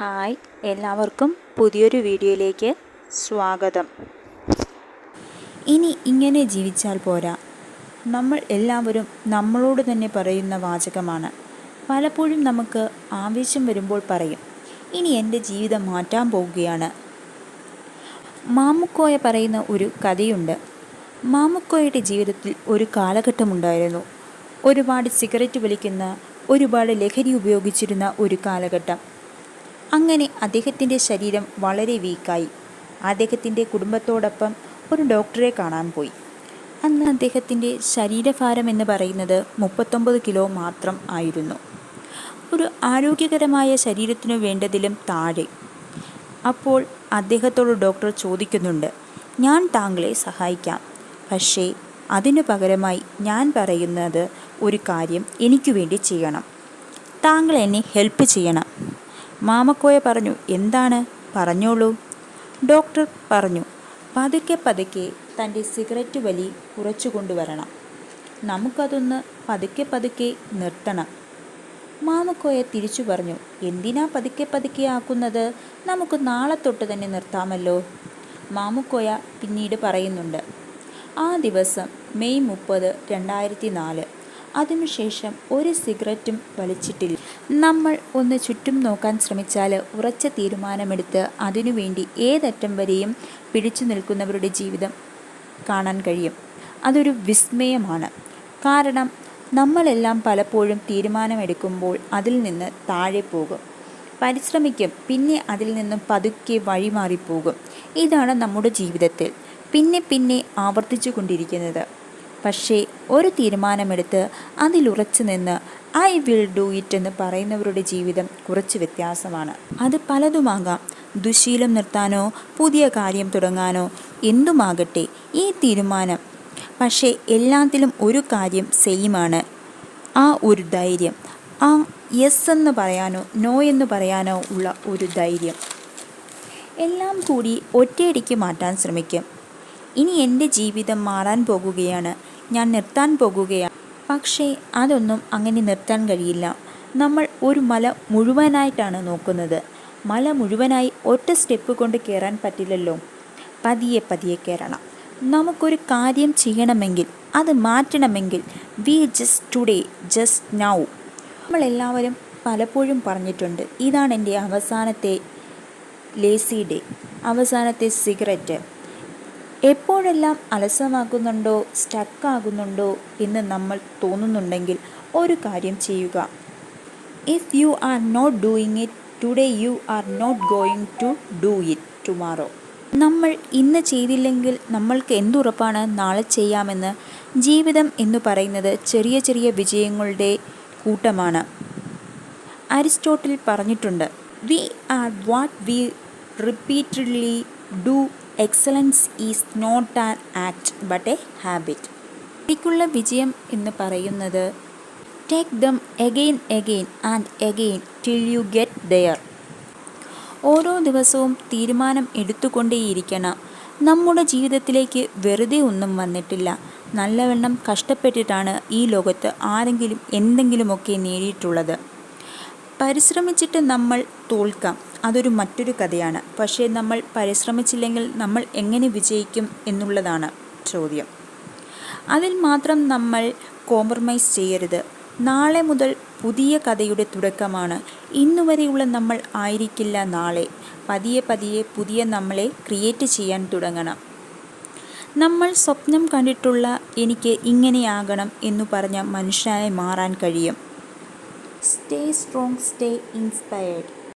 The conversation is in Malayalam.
ഹായ് എല്ലാവർക്കും പുതിയൊരു വീഡിയോയിലേക്ക് സ്വാഗതം. ഇനി ഇങ്ങനെ ജീവിച്ചാൽ പോരാ. നമ്മൾ എല്ലാവരും നമ്മളോട് തന്നെ പറയുന്ന വാചകമാണ്. പലപ്പോഴും നമുക്ക് ആവേശം വരുമ്പോൾ പറയും ഇനി എന്റെ ജീവിതം മാറ്റാൻ പോവുകയാണ്. മാമുക്കോയ പറയുന്ന ഒരു കഥയുണ്ട്. മാമുക്കോയുടെ ജീവിതത്തിൽ ഒരു കാലഘട്ടമുണ്ടായിരുന്നു. ഒരുപാട് സിഗരറ്റ് വലിക്കുന്ന ഒരുപാട് ലഹരി ഉപയോഗിച്ചിരുന്ന ഒരു കാലഘട്ടം. അങ്ങനെ അദ്ദേഹത്തിന്റെ ശരീരം വളരെ വീക്കായി. അദ്ദേഹത്തിന്റെ കുടുംബത്തോടൊപ്പം ഒരു ഡോക്ടറെ കാണാൻ പോയി. അന്ന് അദ്ദേഹത്തിന്റെ ശരീരഭാരം എന്ന് പറയുന്നത് മുപ്പത്തൊമ്പത് കിലോ മാത്രം ആയിരുന്നു. ഒരു ആരോഗ്യകരമായ ശരീരത്തിനു വേണ്ടതിലും താഴെ. അപ്പോൾ അദ്ദേഹത്തോട് ഡോക്ടർ ചോദിക്കുന്നുണ്ട് ഞാൻ താങ്കളെ സഹായിക്കാം. പക്ഷേ അതിനു പകരമായി ഞാൻ പറയുന്നത് ഒരു കാര്യം എനിക്ക് വേണ്ടി ചെയ്യണം. താങ്കൾ എന്നെ ഹെൽപ്പ് ചെയ്യണം. മാമക്കോയ പറഞ്ഞു എന്താണ്? പറഞ്ഞോളൂ. ഡോക്ടർ പറഞ്ഞു പതുക്കെ പതുക്കെ തന്റെ സിഗരറ്റ് വലി കുറച്ചു കൊണ്ടുവരണം. നമുക്കതൊന്ന് പതുക്കെ പതുക്കെ നിർത്തണം. മാമക്കോയ തിരിച്ചു പറഞ്ഞു എന്തിനാ പതുക്കെ പതുക്കെ ആക്കുന്നത്? നമുക്ക് നാളെ തൊട്ട് തന്നെ നിർത്താമല്ലോ. മാമക്കോയ പിന്നീട് പറയുന്നുണ്ട് ആ ദിവസം മെയ് മുപ്പത് രണ്ടായിരത്തി നാല് അതിനുശേഷം ഒരു സിഗരറ്റും വലിച്ചിട്ടില്ല. നമ്മൾ ഒന്ന് ചുറ്റും നോക്കാൻ ശ്രമിച്ചാൽ ഉറച്ച തീരുമാനമെടുത്ത് അതിനുവേണ്ടി ഏതറ്റം വരെയും പിടിച്ചു നിൽക്കുന്നവരുടെ ജീവിതം കാണാൻ കഴിയും. അതൊരു വിസ്മയമാണ്. കാരണം നമ്മളെല്ലാം പലപ്പോഴും തീരുമാനമെടുക്കുമ്പോൾ അതിൽ നിന്ന് താഴെ പോകും. പരിശ്രമിക്കും പിന്നെ അതിൽ നിന്നും പതുക്കെ വഴിമാറിപ്പോകും. ഇതാണ് നമ്മുടെ ജീവിതത്തിൽ. പിന്നെ പിന്നെ ആവർത്തിച്ചു കൊണ്ടിരിക്കുന്നത് പക്ഷേ ഒരു തീരുമാനമെടുത്ത് അതിലുറച്ചു നിന്ന് ഐ വിൽ ഡു ഇറ്റ് എന്ന് പറയുന്നവരുടെ ജീവിതം കുറച്ച് വ്യത്യാസമാണ്. അത് പലതുമാകാം. ദുശീലം നിർത്താനോ പുതിയ കാര്യം തുടങ്ങാനോ എന്തുമാകട്ടെ ഈ തീരുമാനം. പക്ഷേ എല്ലാത്തിലും ഒരു കാര്യം സെയിമാണ്. ആ ഒരു ധൈര്യം. ആ യെസ് എന്ന് പറയാനോ നോ എന്ന് പറയാനോ ഉള്ള ഒരു ധൈര്യം. എല്ലാം കൂടി ഒറ്റയടിക്ക് മാറ്റാൻ ശ്രമിക്കും. ഇനി എന്റെ ജീവിതം മാറാൻ പോകുകയാണ് ഞാൻ നിർത്താൻ പോകുകയാണ്. പക്ഷേ അതൊന്നും അങ്ങനെ നിർത്താൻ കഴിയില്ല. നമ്മൾ ഒരു മല മുഴുവനായിട്ടാണ് നോക്കുന്നത്. മല മുഴുവനായി ഒറ്റ സ്റ്റെപ്പ് കൊണ്ട് കയറാൻ പറ്റില്ലല്ലോ. പതിയെ പതിയെ കയറണം നമുക്കൊരു കാര്യം ചെയ്യണമെങ്കിൽ അത് മാറ്റണമെങ്കിൽ we just today just now നമ്മളെല്ലാവരും പലപ്പോഴും പറഞ്ഞിട്ടുണ്ട് ഇതാണ് എന്റെ അവസാനത്തെ ലേസി ഡേ അവസാനത്തെ സിഗരറ്റ് എപ്പോഴെല്ലാം അലസമാകുന്നുണ്ടോ സ്റ്റക്കാകുന്നുണ്ടോ എന്ന് നമ്മൾ തോന്നുന്നുണ്ടെങ്കിൽ ഒരു കാര്യം ചെയ്യുക. If you are not doing it today you are not going to do it tomorrow നമ്മൾ ഇന്ന് ചെയ്തില്ലെങ്കിൽ നമ്മൾക്ക് എന്തുറപ്പാണ് നാളെ ചെയ്യാമെന്ന് ജീവിതം എന്ന് പറയുന്നത് ചെറിയ ചെറിയ വിജയങ്ങളുടെ കൂട്ടമാണ്. അരിസ്റ്റോട്ടിൽ പറഞ്ഞിട്ടുണ്ട് we are what we repeatedly do excellence is not an act but a habit എനിക്കുള്ള വിജയം എന്ന് പറയുന്നത് take them again again and again till you get there ഓരോ ദിവസവും തീരുമാനം എടുത്തുകൊണ്ടേയിരിക്കണം. നമ്മുടെ ജീവിതത്തിലേക്ക് വെറുതെ ഒന്നും വന്നിട്ടില്ല. നല്ലവണ്ണം കഷ്ടപ്പെട്ടിട്ടാണ് ഈ ലോകത്ത് ആരെങ്കിലും എന്തെങ്കിലുമൊക്കെ നേടിയിട്ടുള്ളത്. പരിശ്രമിച്ചിട്ട് നമ്മൾ തോൽക്കാം. അതൊരു മറ്റൊരു കഥയാണ്. പക്ഷേ നമ്മൾ പരിശ്രമിച്ചില്ലെങ്കിൽ നമ്മൾ എങ്ങനെ വിജയിക്കും എന്നുള്ളതാണ് ചോദ്യം. അതിൽ മാത്രം നമ്മൾ കോംപ്രമൈസ് ചെയ്യരുത്. നാളെ മുതൽ പുതിയ കഥയുടെ തുടക്കമാണ്. ഇന്നുവരെയുള്ള നമ്മൾ ആയിരിക്കില്ല നാളെ. പതിയെ പതിയെ പുതിയ നമ്മളെ ക്രിയേറ്റ് ചെയ്യാൻ തുടങ്ങണം. നമ്മൾ സ്വപ്നം കണ്ടിട്ടുള്ള എനിക്ക് ഇങ്ങനെയാകണം എന്നു പറഞ്ഞ മനുഷ്യനായി മാറാൻ കഴിയും. Stay strong stay inspired